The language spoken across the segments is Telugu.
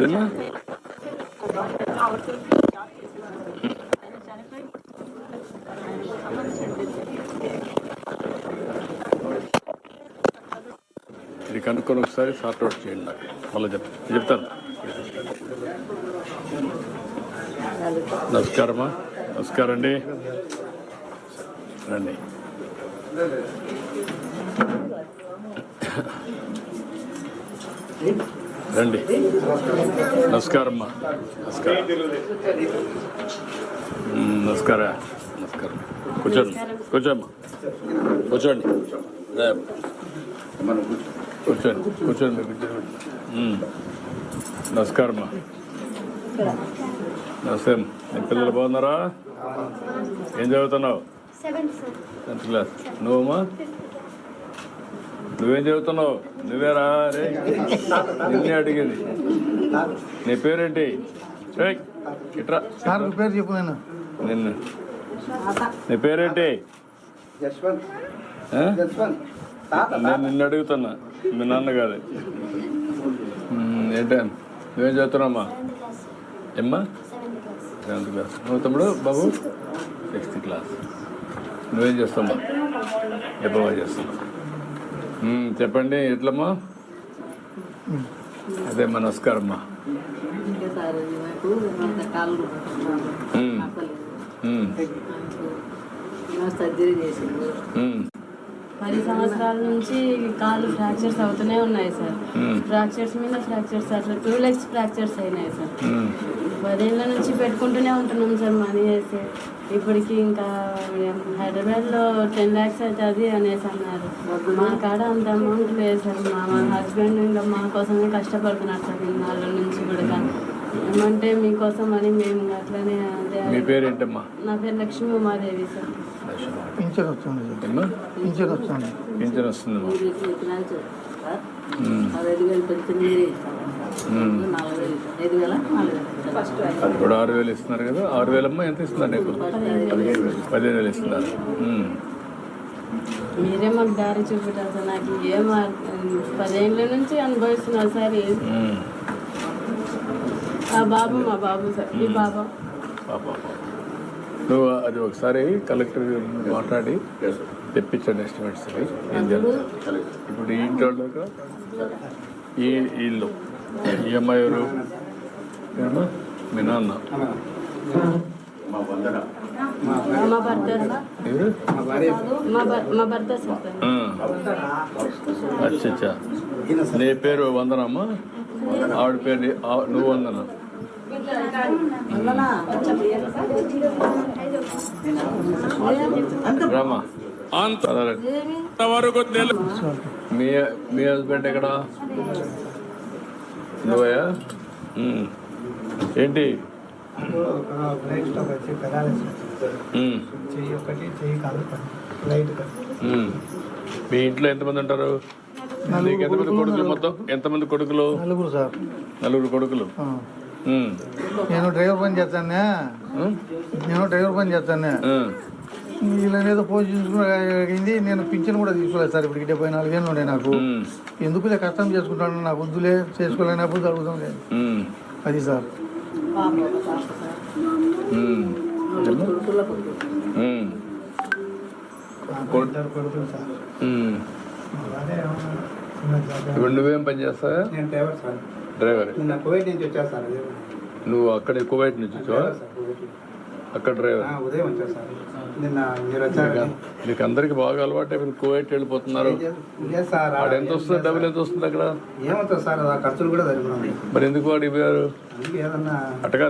ఇదేనా ఇది కనుక్కొని ఒకసారి సార్ట్ అవుట్ చేయండి నాకు. మళ్ళీ చెప్ చెప్తాను. నమస్కారమ్మా నమస్కారం అండి. రండి. రండి. నమస్కారమ్మా నమస్కారం. నమస్కార. నమస్కారం. కూర్చోండి. కూర్చోమ్మా. కూర్చోండి. కూర్చోండి. కూర్చోండి. నమస్కారమ్మా నమస్తే మీ పిల్లలు బాగున్నారా? ఏం చదువుతున్నావు? టెన్త్ క్లాస్ నువ్వమ్మా? నువ్వేం చదువుతున్నావు నువ్వేరా? రే నిన్నే అడిగింది. నీ పేరేంటి? ఏయ్, ఇట్రా. సార్ పేరు చెప్పు నేను నిన్ను. నీ పేరేంటి? నేను నిన్ను అడుగుతున్నా. మీ నాన్న కాదు మ్, ఏంటే? నువ్వేం చదువుతున్నామ్మా ఏమ్మా? Seventh class. నువ్వు తమ్ముడు బాబు? Sixth class. నువ్వేం చేస్తామ్మా ఎప్పుడు చేస్తున్నా మ్, చెప్పండి ఎట్లమ్మా? అదే మా నమస్కారం అమ్మా సర్జరీ పది సంవత్సరాల నుంచి కాళ్ళు ఫ్రాక్చర్స్ అవుతూనే ఉన్నాయి సార్. ఫ్రాక్చర్స్ మీద ఫ్రాక్చర్స్ అట్లా టూ లెగ్స్ ఫ్రాక్చర్స్ అయినాయి సార్. పదేళ్ళ నుంచి పెట్టుకుంటూనే ఉంటున్నాం సార్ మనీ వేసి ఇప్పటికి ఇంకా హైదరాబాద్లో టెన్ ల్యాక్స్ అవుతుంది అనేసి అన్నారు. మా కాడ అంత అమౌంట్ లేదు సార్. మా మా హస్బెండ్ ఇంకా మా కోసమే కష్టపడుతున్నారు సార్ ఇన్నాళ్ళ నుంచి కూడా. ఏమంటే మీకోసం అని మేము అట్లనే పేరేంటమ్మా? నా పేరు లక్ష్మీ ఉమాదేవి సార్. పింఛన్ వస్తుంది. పింఛన్ వస్తుంది. పింఛన్ వస్తుందమ్మా. మ్, మ్. అది కూడా ఆరు వేలు ఇస్తున్నారు కదా. ఆరు వేలమ్మా ఎంత ఇస్తున్నారు నీకు? పదిహేను వేలు. ఇస్తున్నారు మ్, మీరే మాకు దారి చూపెట్టారు సార్ నాకు ఏం పదేళ్ళ నుంచి అనుభవిస్తున్నారు సార్ మ్. ఆ బాబు మా బాబు సార్. ఈ బాబు. నువ్వు అది ఒకసారి కలెక్టర్ మాట్లాడి తెప్పించండి ఎస్టిమేట్స్ ఇప్పుడు ఈ ఇంటి వాళ్ళక ఈ ఇల్లు ఈ అమ్మాయి ఎవరు? మీ నాన్న. మా. అచ్చా అచ్చా నీ పేరు వందనమ్మా? ఆవిడ పేరు నువ్వు వందన? రామా అంతవరకు మీ మీ హస్బెండ్ ఎక్కడ? నువ్వయా ఉమ్. ఏంటి. మీ ఇంట్లో ఎంతమంది ఉంటారు? నీకు ఎంతమంది కొడుకులు మొత్తం? ఎంతమంది కొడుకులు? నలుగురు సార్. నలుగురు కొడుకులు. నేను డ్రైవర్ పని చేస్తానే. నేను డ్రైవర్ పని చేస్తానే. వీళ్ళనేదో పోషించుకుని నేను పింఛన్ కూడా తీసుకోలేదు సార్ ఇప్పటికి డెబ్బై నాలుగు ఏళ్ళు ఉండే నాకు. ఎందుకులే కష్టం చేసుకుంటాను? నాకు వద్దులే చేసుకోలేనప్పుడు జరుగుతాం లేదు. అది సార్. ఇప్పుడు నువ్వేం పని చేస్తావా? నేను డ్రైవర్ సార్. డ్రైవర్. నిన్న కువైట్ నుంచి వచ్చా సార్ అదే. నువ్వు అక్కడ కువైట్ నుంచి వచ్చావా? అక్కడ డ్రైవర్. ఉదయం వచ్చా సార్. నిన్న మీరు వచ్చారు మీకు అందరికి బాగా అలవాటు అయిపోయింది. కువైట్ వెళ్ళిపోతున్నారు. సార్? వాడు ఎంత వస్తుంది? డబ్బులు ఎంత వస్తుంది అక్కడ? ఏమవుతుంది సార్? ఆ ఖర్చులు కూడా సరిపోయి మరి ఎందుకు వాడు ఇవ్వారు? ఏదన్నా అట్టగా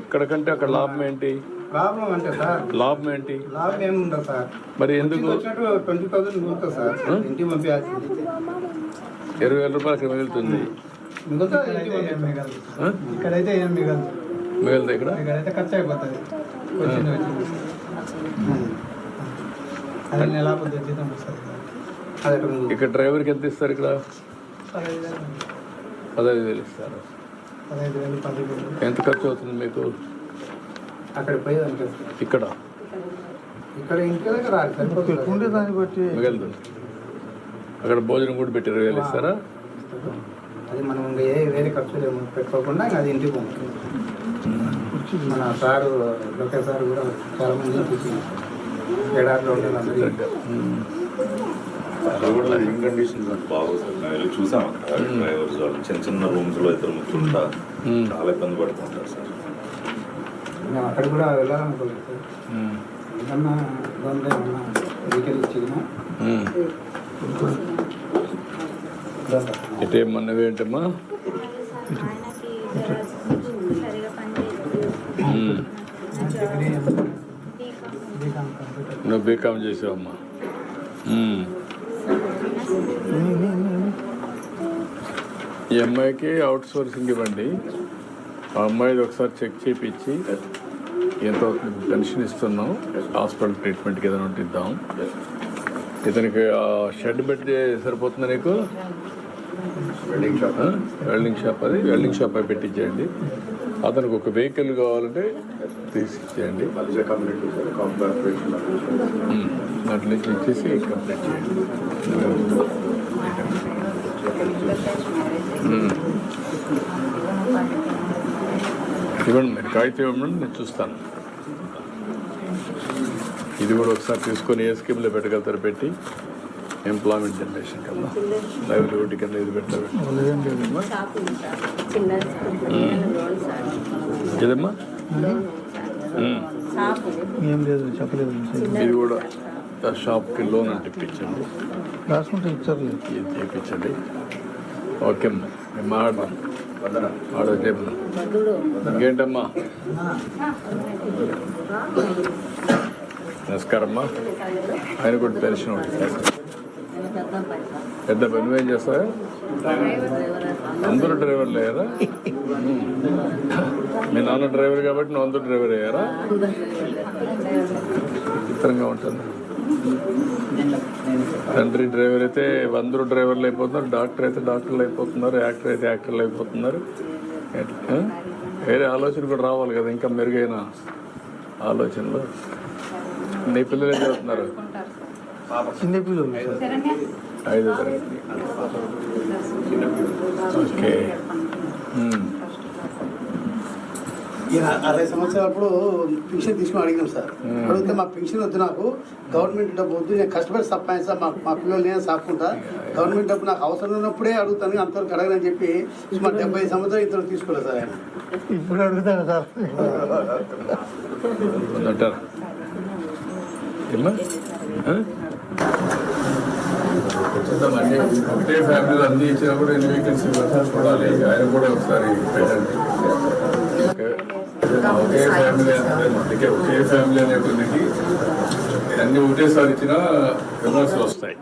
ఇక్కడ కంటే అక్కడ లాభం ఏంటి? ప్రాబ్లం అంటే సార్ లాభం ఏంటి? లాభం ఏమి ఉండదు సార్. మరి ఎందుకు? వచ్చినట్టు ట్వంటీ థౌసండ్ మిగులుతుంది సార్. ఇంటికి పంపించాల్సింది. ఇరవై వేల రూపాయలు అక్కడ మిగులుతుంది మిగులుతుంది? ఇక్కడైతే ఏం మిగలదు. మిగులుతుంది ఇక్కడ? ఇక్కడైతే ఖర్చు అయిపోతుంది వచ్చింది వచ్చింది. అది. నెల పొద్దు జీతం వస్తుంది. అది అటు ముందు. ఇక్కడ డ్రైవర్కి ఎంత ఇస్తారు ఇక్కడ? పదహైదు వేలు ఇస్తారు. ఎంత ఖర్చు అవుతుంది మీకు? అక్కడ పోయి ఇక్కడ? ఇక్కడ ఇంటి దగ్గర రాదు సరిపోతుంది పెట్టుకుంటే దాన్ని బట్టి అక్కడ భోజనం కూడా పెట్టి ఇరవై వేలు ఇస్తారా? అది మనం వేరే ఖర్చులు ఏమో పెట్టుకోకుండా ఇంకా అది ఇంటికి పంపుతుంది మన సారు లోకేష్ సార్ కూడా చాలా మంది చూసి ఏడాదిలో ఉండే అందరికీ అక్కడ కూడా కండిషన్స్ నాకు బాగోదు చూసాం అక్కడ. డ్రైవర్స్ వాళ్ళు చిన్న చిన్న రూమ్స్లో ఇద్దరు. చాలా ఇబ్బంది పడుతుంటారు సార్. మేము అక్కడ కూడా వెళ్ళాలనుకోలేదు సార్. ఏమన్నా దాంట్లో ఏమన్నా వెహికల్ ఇచ్చినా. ఇటే. నువ్వు బీకామ్ చేసావమ్మా. ఈ అమ్మాయికి అవుట్ సోర్సింగ్ ఇవ్వండి. ఆ అమ్మాయిది ఒకసారి చెక్ చేపించి ఎంత పెన్షన్ ఇస్తున్నాం. హాస్పిటల్ ట్రీట్మెంట్కి ఏదైనా ఉంటే ఇద్దాం. ఇతనికి ఆ షెడ్ పెట్టి సరిపోతుందా నీకు? Wedding shop? వెల్డింగ్ షాప్ అది. వెల్డింగ్ షాప్ అవి పెట్టించేయండి అతనికి ఒక వెహికల్ కావాలంటే తీసి ఇచ్చేయండి మధ్య కమ్యూనిటీ సార్ కార్పొరేషన్ ఉమ్. దాంట్లో నుంచి ఇచ్చేసి కంప్లీట్ చేయండి. ఇవ్వండి మీరు కాగితం ఇవ్వండి నేను చూస్తాను ఇది కూడా ఒకసారి తీసుకొని ఏ స్కీమ్లో పెట్టగలుగుతారు పెట్టి ఎంప్లాయ్మెంట్ జనరేషన్ కన్నా లైవ్లీహుడ్ కింద ఇది ఉమ్. షాప్ ఏం లేదు చెప్పలేదు. ఇది కూడా షాప్కి లోన్ అంటే ఇప్పించండి రాసుకుంటే ఇచ్చారు ఇది చేయించండి ఓకే అమ్మా. మేము మాట్లాడదాం. ఆడ చెప్పు ఇంకేంటమ్మా? నమస్కారం అమ్మా ఆయన కూడా పెన్షన్ నేను పెద్ద పని నువ్వేం చేస్తావా? అందరూ డ్రైవర్లు అయ్యారా మీ నాన్న డ్రైవర్ కాబట్టి నువ్వు అందరూ డ్రైవర్ అయ్యారా? విచిత్రంగా ఉంటుంది. తండ్రి డ్రైవర్ అయితే అందరూ డ్రైవర్లు అయిపోతున్నారు. డాక్టర్ అయితే డాక్టర్లు అయిపోతున్నారు. యాక్టర్ అయితే యాక్టర్లు అయిపోతున్నారు? వేరే ఆలోచన కూడా రావాలి కదా ఇంకా మెరుగైన ఆలోచనలు. నీ పిల్లలు ఏం చదువుతున్నారు చిన్న పిల్లలు ఐదో తరగతి. ఓకే. అరవై సంవత్సరాలప్పుడు పెన్షన్ తీసుకుని అడిగినాం సార్. అడిగితే మా పెన్షన్ వద్దు నాకు. గవర్నమెంట్ డబ్బు వద్దు. నేను కష్టపడి సంపాదిస్తా. మా మా పిల్లలు నేను సాక్కుంటా. గవర్నమెంట్ డబ్బు నాకు అవసరం ఉన్నప్పుడే అడుగుతాను. అంతవరకు అడగనని చెప్పి సుమారు డెబ్బై సంవత్సరాలు ఇంతవరకు తీసుకోలేదు సార్ ఆయన. ఇప్పుడు అడుగుతాను సార్. అంటారు ఏమ్మా ఆ? చూద్దాం అన్ని ఒకటే ఫ్యామిలీలో అన్ని ఇచ్చినా కూడా ఎన్ని వేకెన్సీ చూడాలి. ఆయన కూడా ఒకసారి పెట్టండి. ఒకే ఫ్యామిలీ అందుకే ఒకే ఫ్యామిలీ అనే కొన్నికి అన్ని ఒకటేసారి ఇచ్చినా విమర్శలు వస్తాయి.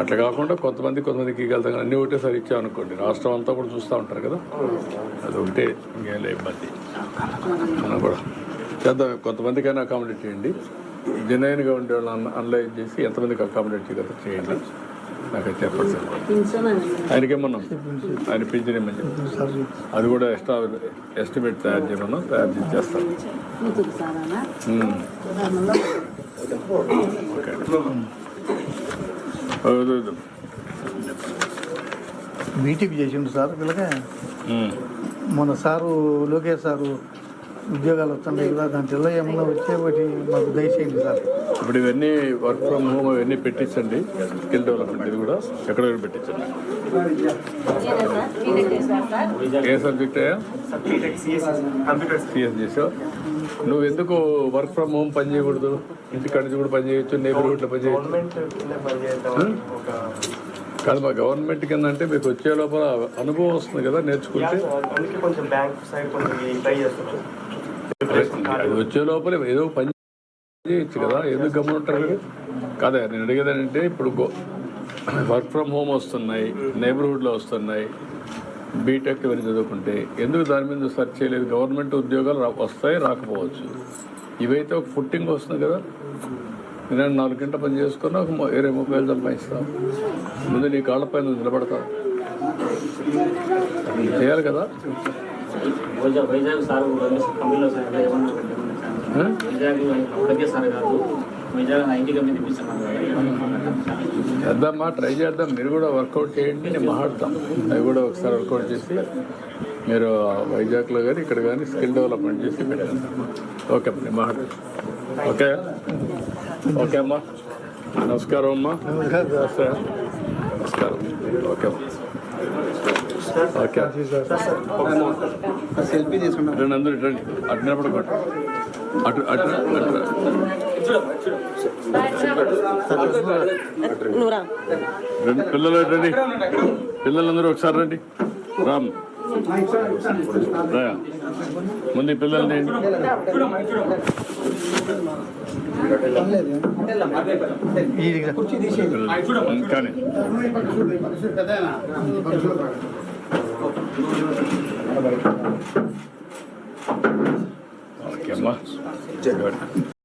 అట్లా కాకుండా కొంతమంది కొంతమందికి ఇవ్వగలుగుతాం అన్ని ఒకటేసారి ఇచ్చామనుకోండి రాష్ట్రం అంతా కూడా చూస్తూ ఉంటారు కదా. అది ఒకటే ఇంకేం లేదు ఇబ్బంది. మనం కూడా. కొంతమందికైనా అకామిడేట్ చేయండి. జెన్యున్గా ఉండే వాళ్ళని అనలైజ్ చేసి ఎంతమందికి అకామిడేట్ చేయగలరు చేయండి నాకు అది చెప్పండి సార్. ఆయనకేమన్నాం ఆయన పింఛన్ ఇమ్మని చెప్పి. సార్ అది కూడా ఎక్స్ట్రా ఎస్టిమేట్ తయారు చేయమన్నాం తయారు చేసి చేస్తాం ఓకే. బీటెక్ చేసిండు సార్ పిల్లగా. మన సారు లోకేష్ సారు ఉద్యోగాలు వస్తుంటాయి కదా దాంట్లో ఏమన్నా వచ్చే ఒకటి మాకు దయచేయండి సార్. ఇప్పుడు ఇవన్నీ వర్క్ ఫ్రమ్ హోమ్ ఇవన్నీ పెట్టించండి స్కిల్ డెవలప్మెంట్ ఇది కూడా ఎక్కడ పెట్టించండి. ఏ సబ్జెక్ట్ సిఎస్ చేసావు నువ్వు ఎందుకు వర్క్ ఫ్రమ్ హోమ్ పని చేయకూడదు? ఇంటికాడ నుంచి కూడా పని చేయొచ్చు నేబర్హుడ్లో పని చేయొచ్చు. కాదు మా గవర్నమెంట్ కింద అంటే మీకు వచ్చే లోపల అనుభవం వస్తుంది కదా నేర్చుకుంటే. అందుకే కొంచెం బ్యాంక్ సైడ్ కొంచెం ట్రై చేస్తున్నాం వచ్చే లోపల ఏదో పని చేయొచ్చు కదా ఎందుకు గమనుంటారు మీరు కాదా నేను అడిగేదానంటే ఇప్పుడు వర్క్ ఫ్రమ్ హోమ్ వస్తున్నాయి నైబర్హుడ్లో వస్తున్నాయి బీటెక్ ఇవన్నీ చదువుకుంటే ఎందుకు దాని మీద సెర్చ్ చేయలేదు? గవర్నమెంట్ ఉద్యోగాలు వస్తాయి రాకపోవచ్చు. ఇవైతే ఒక ఫుట్టింగ్ వస్తుంది కదా. నేను నాలుగు గంటల పని చేసుకుని ఒక ఇరవై ముప్పై వేలు ముందు నీ కాళ్ళపైన నువ్వు చేయాలి కదా. వైజాగ్ సార్? వైజాగ్ కాదు చేద్దామా? ట్రై చేద్దాం. మీరు కూడా వర్కౌట్ చేయండి. నేను మాట్లాడతాం. అవి కూడా ఒకసారి వర్కౌట్ చేసి మీరు వైజాగ్లో కానీ ఇక్కడ కానీ స్కిల్ డెవలప్మెంట్ చేసి పెట్టండి. ఓకే అమ్మా నేను మాట్లాడతాను. ఓకే? ఓకే అమ్మా. నమస్కారం అమ్మా. నమస్తే నమస్కారం ఓకే ఓకే సెల్ఫీ తీసుకుంటాం రండి అందరూ ఇటు రండి అటు నిలబడుకోండి అటు అటు. అటు రెండు పిల్లలు రండి. పిల్లలందరూ ఒకసారి రండి. రామ్. ముందు ఈ పిల్లలు తేండి. పిల్లలు. కానీ పెద్ద ఓకే అమ్మా